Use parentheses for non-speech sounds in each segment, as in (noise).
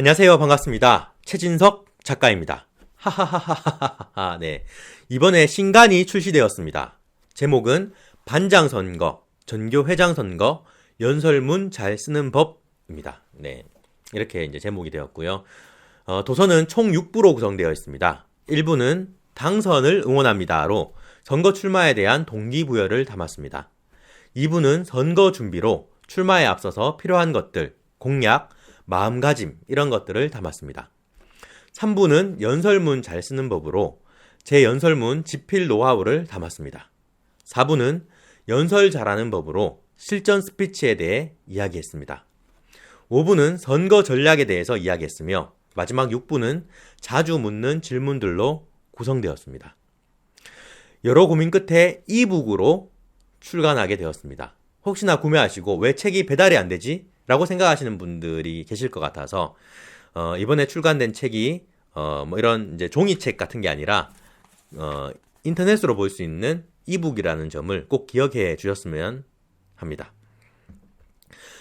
안녕하세요. 반갑습니다. 최진석 작가입니다. 하하하하하하. 네. 이번에 신간이 출시되었습니다. 제목은 반장 선거, 전교 회장 선거, 연설문 잘 쓰는 법입니다. 네. 이렇게 이제 제목이 되었고요. 어, 도서는 총 6부로 구성되어 있습니다. 1부는 당선을 응원합니다로 선거 출마에 대한 동기부여를 담았습니다. 2부는 선거 준비로 출마에 앞서서 필요한 것들, 공약, 마음가짐 이런 것들을 담았습니다. 3부는 연설문 잘 쓰는 법으로 제 연설문 집필 노하우를 담았습니다. 4부는 연설 잘하는 법으로 실전 스피치에 대해 이야기했습니다. 5부는 선거 전략에 대해서 이야기했으며 마지막 6부는 자주 묻는 질문들로 구성되었습니다. 여러 고민 끝에 이북으로 출간하게 되었습니다. 혹시나 구매하시고 왜 책이 배달이 안 되지? 라고 생각하시는 분들이 계실 것 같아서 어, 이번에 출간된 책이 어, 뭐 이런 이제 종이책 같은 게 아니라 어, 인터넷으로 볼 수 있는 이북이라는 점을 꼭 기억해 주셨으면 합니다.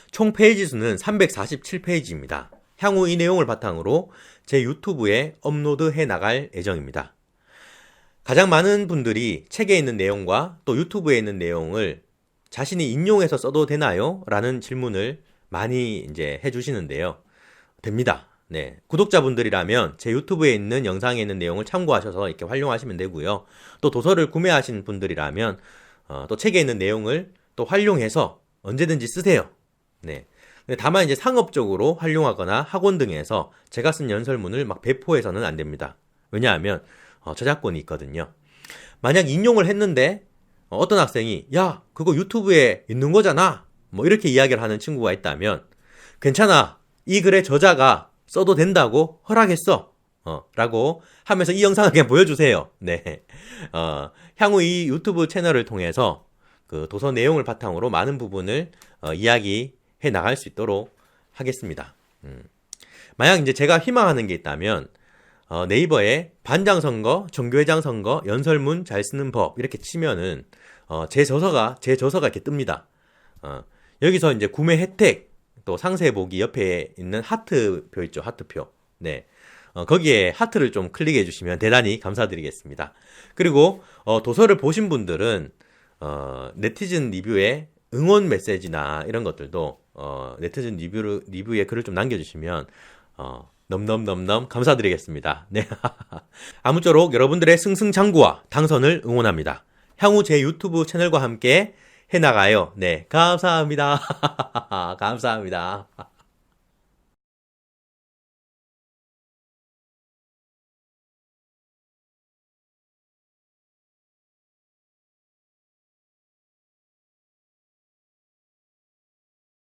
총 페이지 수는 347페이지입니다. 향후 이 내용을 바탕으로 제 유튜브에 업로드해 나갈 예정입니다. 가장 많은 분들이 책에 있는 내용과 또 유튜브에 있는 내용을 자신이 인용해서 써도 되나요? 라는 질문을 많이 이제 해주시는데요. 됩니다. 네. 구독자분들이라면 제 유튜브에 있는 영상에 있는 내용을 참고하셔서 이렇게 활용하시면 되고요. 또 도서를 구매하신 분들이라면 어, 또 책에 있는 내용을 또 활용해서 언제든지 쓰세요. 네. 다만 이제 상업적으로 활용하거나 학원 등에서 제가 쓴 연설문을 막 배포해서는 안 됩니다. 왜냐하면 어, 저작권이 있거든요. 만약 인용을 했는데 어, 어떤 학생이 야 그거 유튜브에 있는 거잖아 뭐 이렇게 이야기를 하는 친구가 있다면 괜찮아. 이 글의 저자가 써도 된다고 허락했어. 어, 라고 하면서 이 영상을 그냥 보여주세요. (laughs) 네. 어, 향후 이 유튜브 채널을 통해서 그 도서 내용을 바탕으로 많은 부분을 어, 이야기해 나갈 수 있도록 하겠습니다. 음. 만약 이제 제가 희망하는 게 있다면 어, 네이버에 반장 선거, 종교회장 선거, 연설문 잘 쓰는 법 이렇게 치면은 어, 제 저서가 제 저서가 이렇게 뜹니다. 어, 여기서 이제 구매 혜택 또 상세 보기 옆에 있는 하트표 있죠, 하트표. 네. 어, 거기에 하트를 좀 클릭해 주시면 대단히 감사드리겠습니다. 그리고 어, 도서를 보신 분들은 어, 네티즌 리뷰에 응원 메시지나 이런 것들도 어, 네티즌 리뷰 리뷰에 글을 좀 남겨주시면 어, 넘넘넘넘 감사드리겠습니다. 네. (laughs) 아무쪼록 여러분들의 승승장구와 당선을 응원합니다. 향후 제 유튜브 채널과 함께 해나가요. 네. 감사합니다. (laughs) 감사합니다.